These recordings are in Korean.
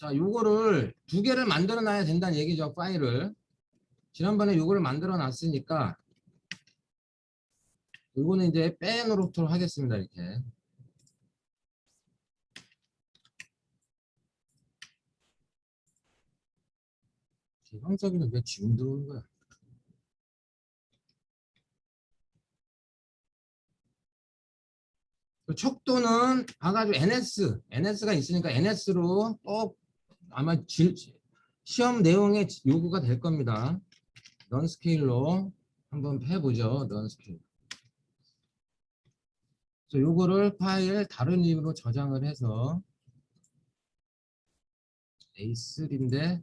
자, 요거를 두 개를 만들어 놔야 된다는 얘기죠, 파일을. 지난번에 요거를 만들어 놨으니까 요거는 이제 빼놓도록 하겠습니다, 이렇게. 형석이는 왜 지금 들어오는 거야? 그 척도는 봐가지고 NS, NS가 있으니까 NS로 꼭 아마 질- 시험 내용의 요구가 될 겁니다. 넌 스케일로 한번 해보죠. 넌 스케일. 그래서 요거를 파일 다른 이름으로 저장을 해서 A3인데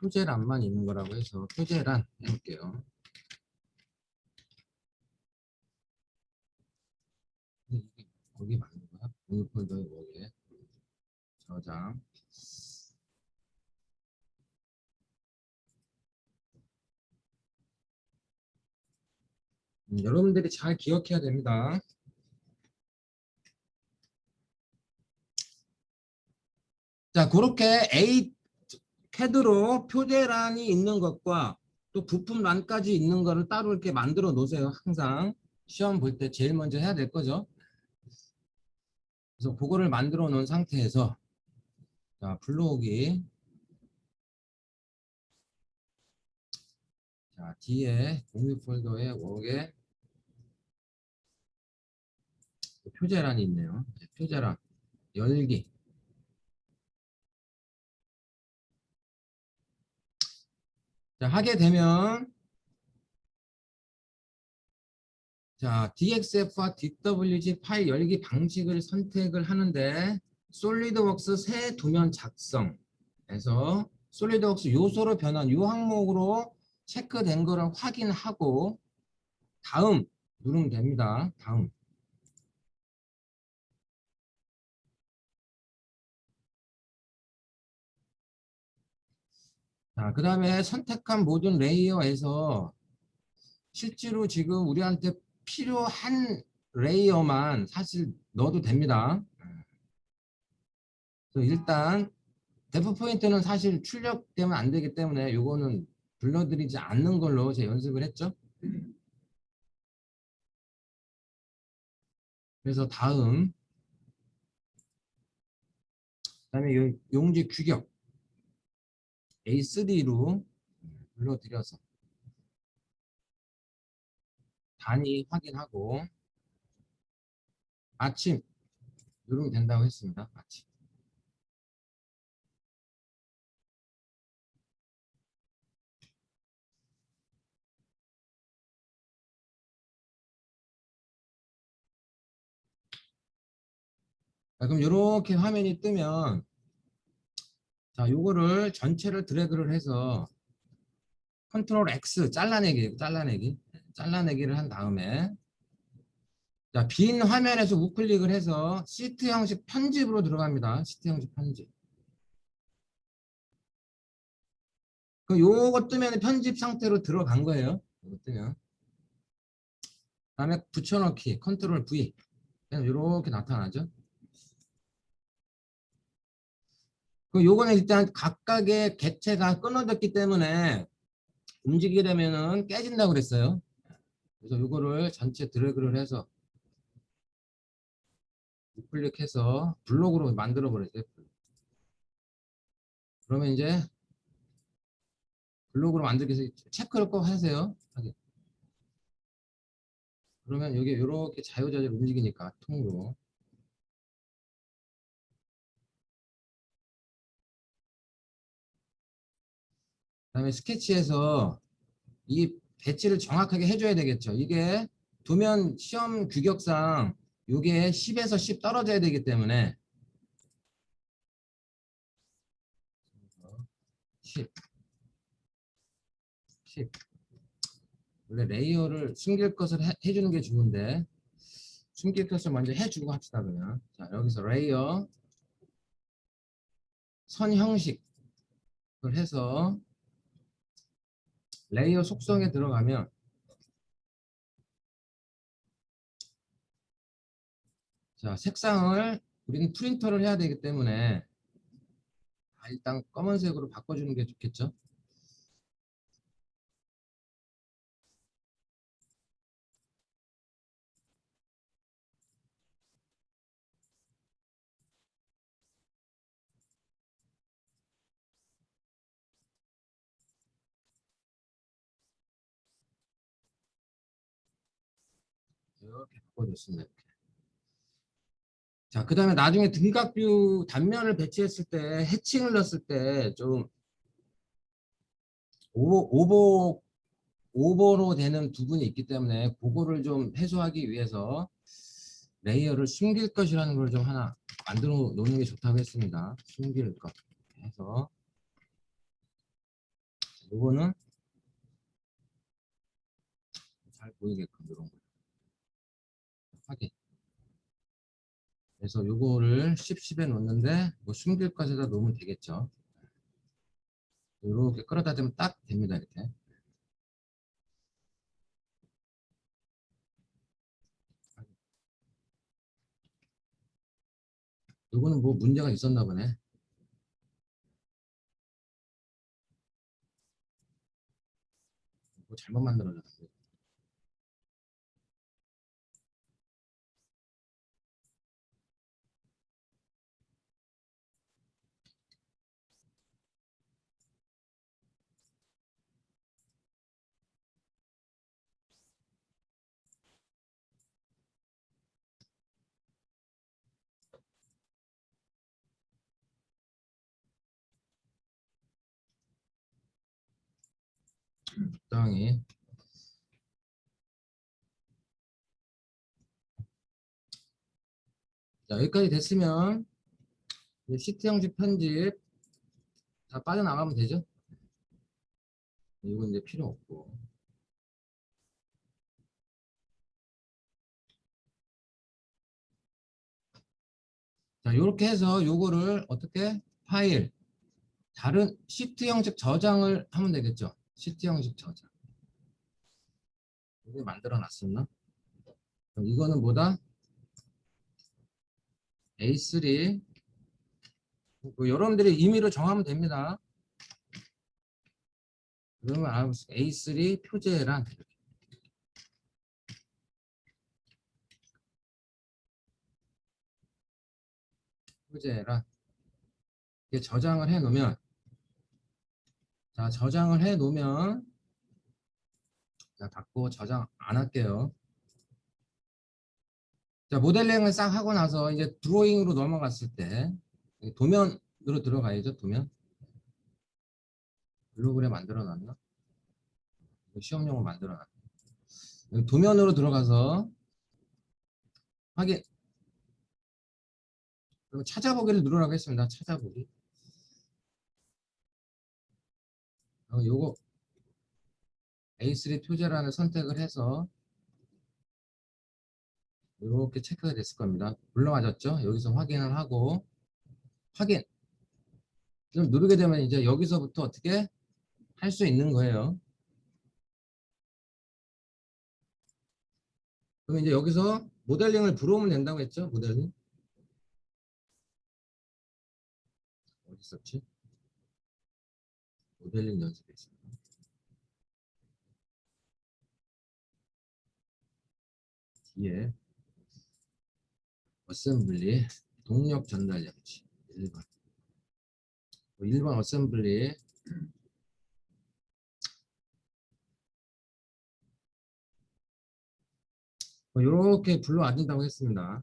표제란만 있는 거라고 해서 표제란 해볼게요. 거기 맞는 거야? 오늘 폴더에 뭐게 저장. 음, 여러분들이 잘 기억해야 됩니다. 자, 그렇게 A 캐드로 표제란이 있는 것과 또 부품란까지 있는 거를 따로 이렇게 만들어 놓으세요. 항상 시험 볼 때 제일 먼저 해야 될 거죠. 그래서 그거를 만들어 놓은 상태에서 자, 불러오기 자, 뒤에 공유 폴더에 웍에 표제란이 있네요. 네, 표제란. 열기. 자, 하게 되면 자, DXF와 DWG 파일 열기 방식을 선택을 하는데 솔리드웍스 새 도면 작성에서 솔리드웍스 요소로 변한 요 항목으로 체크된 거를 확인하고 다음 누르면 됩니다. 다음. 자, 그 다음에 선택한 모든 레이어에서 실제로 지금 우리한테 필요한 레이어만 사실 넣어도 됩니다. 일단 데프 포인트는 사실 출력되면 안 되기 때문에 요거는 불러드리지 않는 걸로 제 연습을 했죠. 그래서 다음 그다음에 요 용지 규격 A3로 불러드려서 단위 확인하고 아침 누르면 된다고 했습니다. 아침. 자, 그럼 이렇게 화면이 뜨면 자, 요거를 전체를 드래그를 해서 컨트롤 X 잘라내기, 잘라내기, 잘라내기를 한 다음에 자, 빈 화면에서 우클릭을 해서 시트 형식 편집으로 들어갑니다. 시트 형식 편집. 그 요거 뜨면 편집 상태로 들어간 거예요. 요거 뜨면. 다음에 붙여넣기, 컨트롤 V. 이렇게 나타나죠. 그 요거는 일단 각각의 객체가 끊어졌기 때문에 움직이게 되면은 깨진다고 그랬어요. 그래서 요거를 전체 드래그를 해서 우클릭해서 블록으로 만들어 버렸어요. 그러면 이제 블록으로 만들기 위해서 체크를 꼭 하세요. 그러면 여기 이렇게 자유자재로 움직이니까 통으로 다음에 스케치에서 이 배치를 정확하게 해줘야 되겠죠. 이게 도면 시험 규격상 이게 10에서 10 떨어져야 되기 때문에 10, 10. 원래 레이어를 숨길 것을 해, 해주는 게 좋은데 숨길 것을 먼저 해주고 합시다 그냥. 자 여기서 레이어 선 형식을 해서 레이어 속성에 들어가면 자 색상을 우리는 프린터를 해야 되기 때문에 아, 일단 검은색으로 바꿔주는 게 좋겠죠. 이렇게 바꿔줬습니다. 이렇게. 자, 그 다음에 나중에 등각뷰 단면을 배치했을 때 해칭을 넣었을 때좀 오버, 오버, 오버 로 되는 부분이 있기 때문에 그거를 좀 해소하기 위해서 레이어를 숨길 것이라는 걸 좀 하나 만들어 놓는 게 좋다고 했습니다. 숨길 것 해서 요거는 잘 보이게끔 이런 거 확인 그래서 요거를 10, 10에 놓는데 뭐 숨길 것에다 놓으면 되겠죠. 이렇게 끌어다 대면 딱 됩니다. 이렇게. 요거는 뭐 문제가 있었나 보네. 뭐 잘못 만들어졌어요. 적당히. 자 여기까지 됐으면 시트 형식 편집 다 빠져나가면 되죠? 이건 이제 필요 없고. 자 이렇게 해서 요거를 어떻게? 파일. 다른 시트 형식 저장을 하면 되겠죠 시트 형식 저장 이게 만들어 놨었나 이거는 뭐다 A3 뭐 여러분들이 임의로 정하면 됩니다. 그러면 알아보세요. A3 표제란. 표제란 이게 저장을 해 놓으면 자 저장을 해 놓으면 자 닫고 저장 안 할게요. 자, 모델링을 싹 하고 나서 이제 드로잉으로 넘어갔을 때 도면으로 들어가야죠, 도면. 블로그램 만들어 놨나? 시험용으로 만들어 놨나? 도면으로 들어가서 확인. 그럼 찾아보기를 누르라고 했습니다. 찾아보기. 어, 요거 A3 표제란을 선택을 해서 이렇게 체크가 됐을 겁니다. 불러맞았죠? 여기서 확인을 하고 확인. 좀 누르게 되면 이제 여기서부터 어떻게 할 수 있는 거예요. 그럼 이제 여기서 모델링을 들어오면 된다고 했죠? 모델링. 어디 있었지? 모델링 연습에 있습니다. 뒤에 어셈블리 동력 전달 장치 1번 1번 어셈블리 이렇게 불러와준다고 했습니다.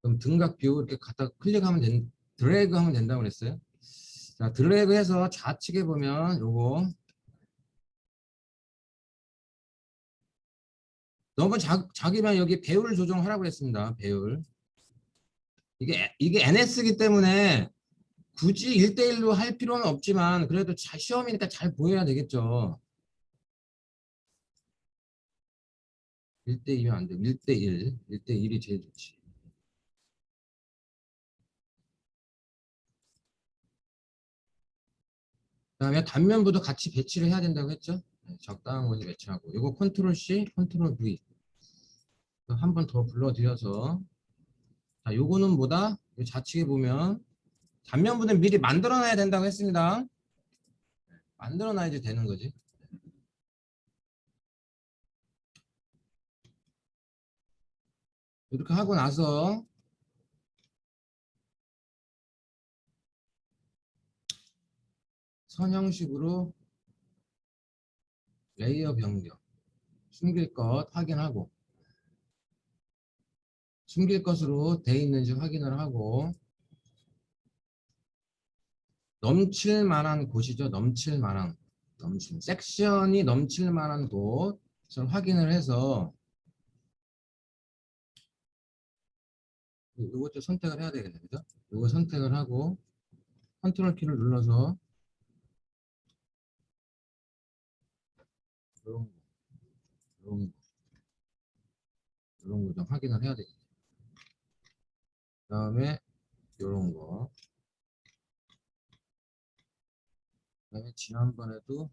그럼 등각 뷰 이렇게 갖다 클릭하면 된, 드래그 하면 된다고 그랬어요. 자, 드래그 해서 좌측에 보면 요거 너무 자, 자기만 여기 배율 조정하라고 했습니다. 배율. 이게 이게 NS기 때문에 굳이 1대1로 할 필요는 없지만 그래도 자, 시험이니까 잘 보여야 되겠죠. 1대2면 안 돼. 1대1. 1대1이 제일 좋지. 다음에 단면부도 같이 배치를 해야 된다고 했죠. 네, 적당한 곳에 배치하고 이거 컨트롤 C, 컨트롤 V 한 번 더 불러드려서 자 요거는 뭐다? 이 좌측에 보면 단면부는 미리 만들어 놔야 된다고 했습니다. 만들어 놔야지 되는 거지. 이렇게 하고 나서 선형식으로 레이어 변경 숨길 것 확인하고 숨길 것으로 돼 있는지 확인을 하고 넘칠 만한 곳이죠. 넘칠 만한 넘칠 섹션이 넘칠 만한 곳을 확인을 해서 이것도 선택을 해야 되겠네, 그죠? 이거 선택을 하고 컨트롤 키를 눌러서 이런 거, 이런 거, 이런 거 좀 확인을 해야 되겠네. 그다음에 이런 거. 그 다음에 지난번에도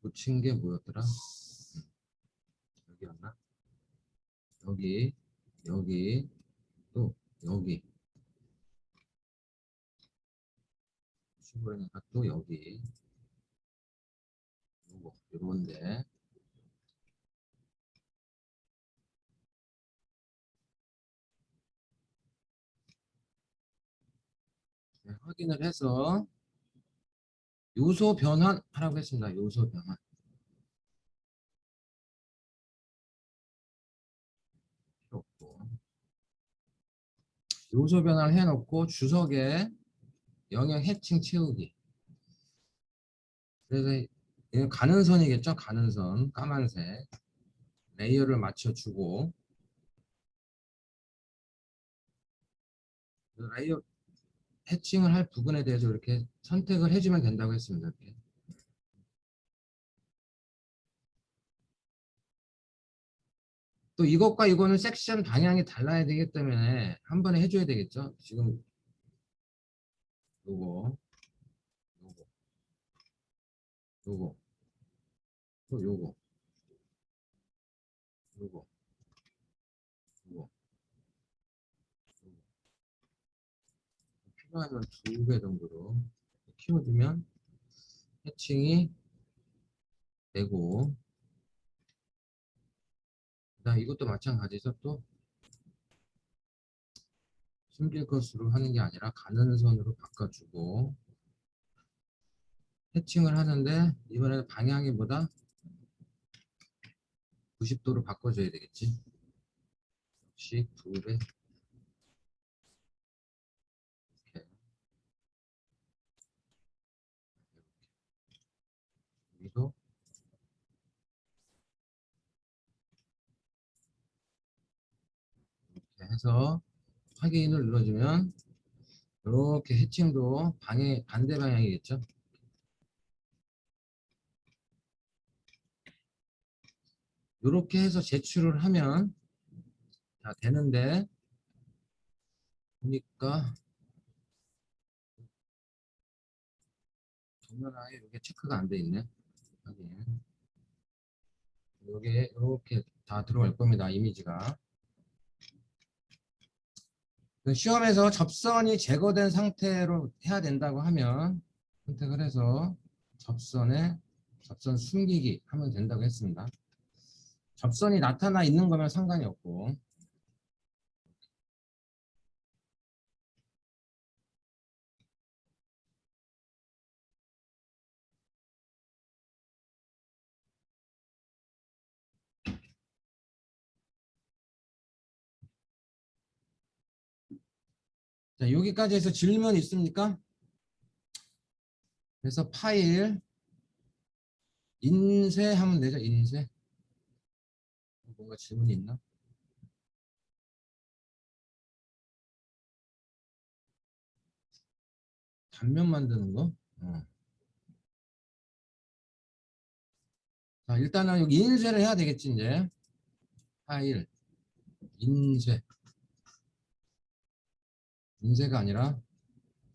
붙인 게 뭐였더라? 음, 여기였나? 여기, 여기, 또 여기. 시골이니까 또 여기. 요거, 요런데. 네, 확인을 해서 요소 변환 하라고 했습니다. 요소 변환. 요소 변환을 해놓고 주석에 영역 해칭 채우기. 그래서 이건 가는 선이겠죠? 가는 선, 까만색. 레이어를 맞춰주고 그 레이어 해칭을 할 부분에 대해서 이렇게 선택을 해주면 된다고 했습니다. 이렇게. 또 이것과 이거는 섹션 방향이 달라야 되기 때문에 한 번에 해줘야 되겠죠. 지금 요거, 요거, 요거, 또 요거, 요거, 요거, 요거. 필요하면 두개 정도로 키워주면 해칭이 되고 그다음 이것도 마찬가지죠 또 숨길 것으로 하는 게 아니라 가는 선으로 바꿔주고 해칭을 하는데 이번에는 방향이 보다 90도로 바꿔줘야 되겠지 역시 두배 이렇게 여기도 이렇게 해서 확인을 눌러주면 이렇게 해칭도 방해 반대 방향이겠죠. 이렇게 해서 제출을 하면 다 되는데 보니까 정면하에 이게 체크가 안 돼 있네. 이게 이렇게 다 들어갈 겁니다. 이미지가. 그 시험에서 접선이 제거된 상태로 해야 된다고 하면 선택을 해서 접선에 접선 숨기기 하면 된다고 했습니다. 접선이 나타나 있는 거면 상관이 없고 자, 여기까지 해서 질문 있습니까? 그래서 파일 인쇄하면 되죠, 인쇄. 뭔가 질문이 있나? 단면 만드는 거? 어. 자, 일단은 여기 인쇄를 해야 되겠지, 이제. 파일, 인쇄. 인쇄가 아니라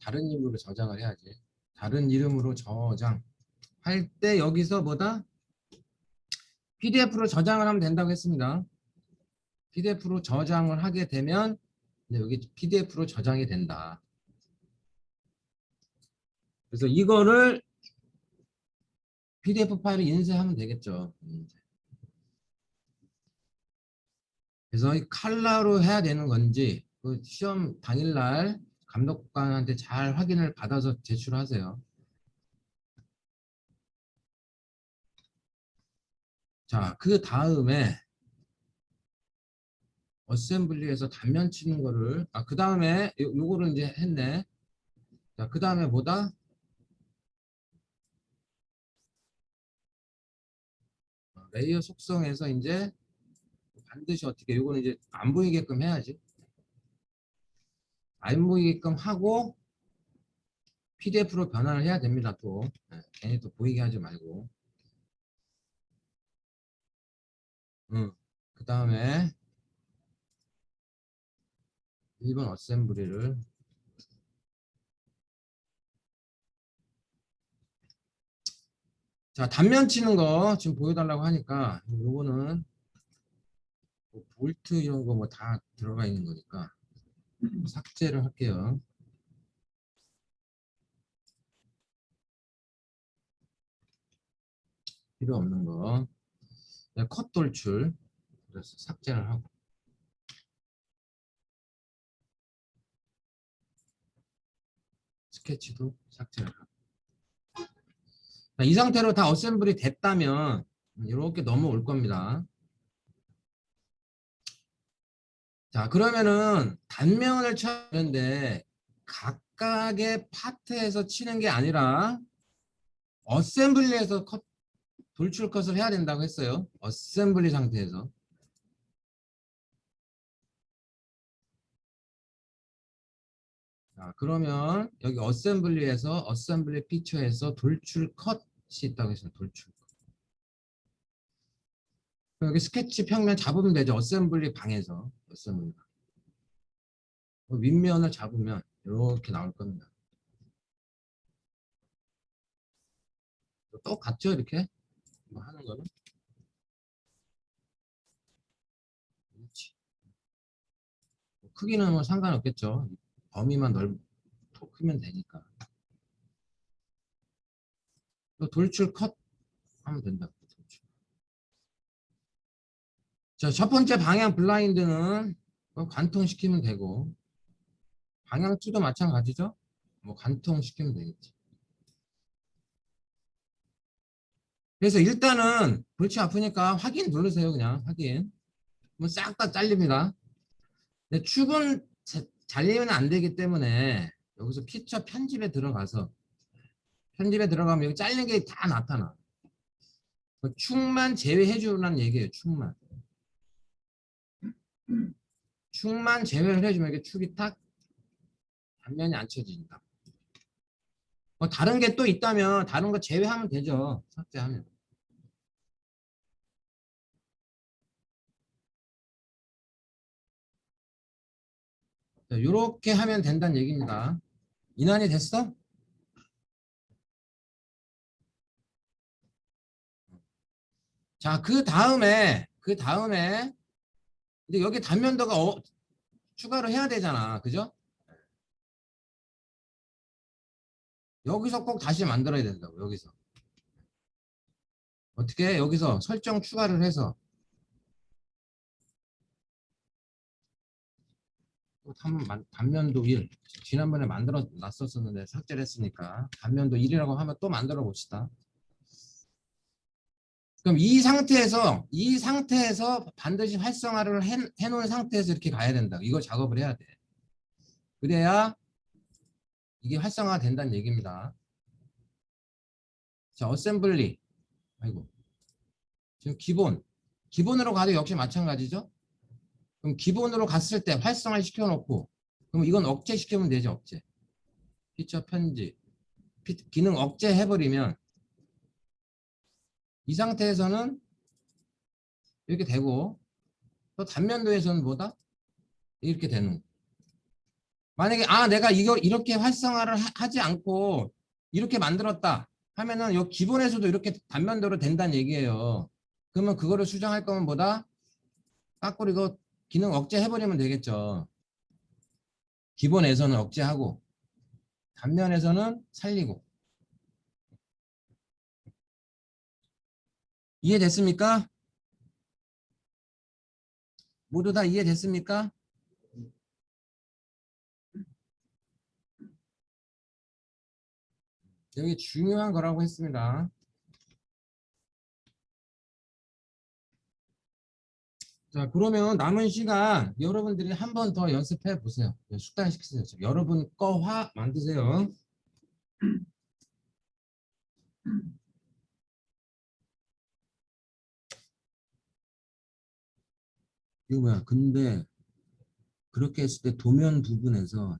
다른 이름으로 저장을 해야지. 다른 이름으로 저장. 할 때 여기서 뭐다? PDF로 저장을 하면 된다고 했습니다. PDF로 저장을 하게 되면 여기 PDF로 저장이 된다. 그래서 이거를 PDF 파일을 인쇄하면 되겠죠. 그래서 이 칼라로 해야 되는 건지 그 시험 당일날 감독관한테 잘 확인을 받아서 제출하세요. 자, 그 다음에 어셈블리에서 단면 치는 거를 아, 그 다음에 요, 요거를 이제 했네. 자, 그 다음에 뭐다? 어, 레이어 속성에서 이제 반드시 어떻게 요거는 이제 안 보이게끔 해야지. 안 보이게끔 하고 PDF로 변환을 해야 됩니다. 또 네, 괜히 또 보이게 하지 말고. 응. 그 다음에 1번 어셈블리를 자 단면 치는 거 지금 보여달라고 하니까 요거는 뭐 볼트 이런 거 뭐 다 들어가 있는 거니까 삭제를 할게요. 필요 없는 거. 네, 컷 돌출. 그래서 삭제를 하고. 스케치도 삭제를 하고. 자, 이 상태로 다 어셈블이 됐다면 이렇게 넘어올 겁니다. 자, 그러면은 단면을 쳐야 되는데 각각의 파트에서 치는 게 아니라 어셈블리에서 컷, 돌출 컷을 해야 된다고 했어요. 어셈블리 상태에서. 자, 그러면 여기 어셈블리에서 어셈블리 피처에서 돌출 컷이 있다고 했어요. 돌출 컷. 여기 스케치 평면 잡으면 되죠. 어셈블리 방에서. 어셈블리 방. 그 윗면을 잡으면 이렇게 나올 겁니다. 똑같죠 이렇게 뭐 하는 거는. 뭐 크기는 뭐 상관없겠죠. 범위만 넓 크면 되니까. 또 돌출 컷 하면 된다 자첫 번째 방향 블라인드는 뭐 관통시키면 되고 방향 투도 마찬가지죠? 뭐 관통시키면 되겠지 그래서 일단은 골치 아프니까 확인 누르세요 그냥. 확인. 뭐싹다 잘립니다. 근데 축은 자- 잘리면 안 되기 때문에 여기서 피처 편집에 들어가서 편집에 들어가면 여기 잘린 게 다 나타나. 그 축만 제외해 주라는 얘기예요 축만. 축만 제외를 해주면 이게 축이 딱 단면이 안 쳐진다 뭐 다른 게 또 있다면 다른 거 제외하면 되죠. 삭제하면. 이렇게 하면 된다는 얘기입니다. 이난이 됐어? 자, 그 다음에 그 다음에 이제 여기 단면도가 어, 추가로 해야 되잖아. 그죠? 여기서 꼭 다시 만들어야 된다고 여기서. 어떻게 여기서 설정 추가를 해서. 단면도 1 지난번에 만들어 놨었었는데 삭제를 했으니까 단면도 1이라고 하면 또 만들어 봅시다. 그럼 이 상태에서 이 상태에서 반드시 활성화를 해, 해놓은 상태에서 이렇게 가야 된다 이거 작업을 해야 돼. 그래야 이게 활성화가 된다는 얘기입니다. 자, 어셈블리. 아이고. 지금 기본. 기본으로 가도 역시 마찬가지죠? 그럼 기본으로 갔을 때 활성화 시켜놓고, 그럼 이건 억제시키면 되죠, 억제. 피처 편집. 피- 기능 억제 해버리면, 이 상태에서는 이렇게 되고, 또 단면도에서는 뭐다? 이렇게 되는 거. 만약에 아 내가 이거 이렇게 활성화를 하, 지 않고 이렇게 만들었다 하면은 요 기본에서도 이렇게 단면도로 된다는 얘기예요. 그러면 그거를 수정할 거면 뭐다? 까꿀 이거 기능 억제해버리면 되겠죠. 기본에서는 억제하고 단면에서는 살리고 이해됐습니까? 모두 다 이해됐습니까? 여기 중요한 거라고 했습니다. 자, 그러면 남은 시간 여러분들이 한 번 더 연습해 보세요. 네, 숙달 시키세요. 여러분 거화 만드세요. 이거 뭐야? 근데 그렇게 했을 때 도면 부분에서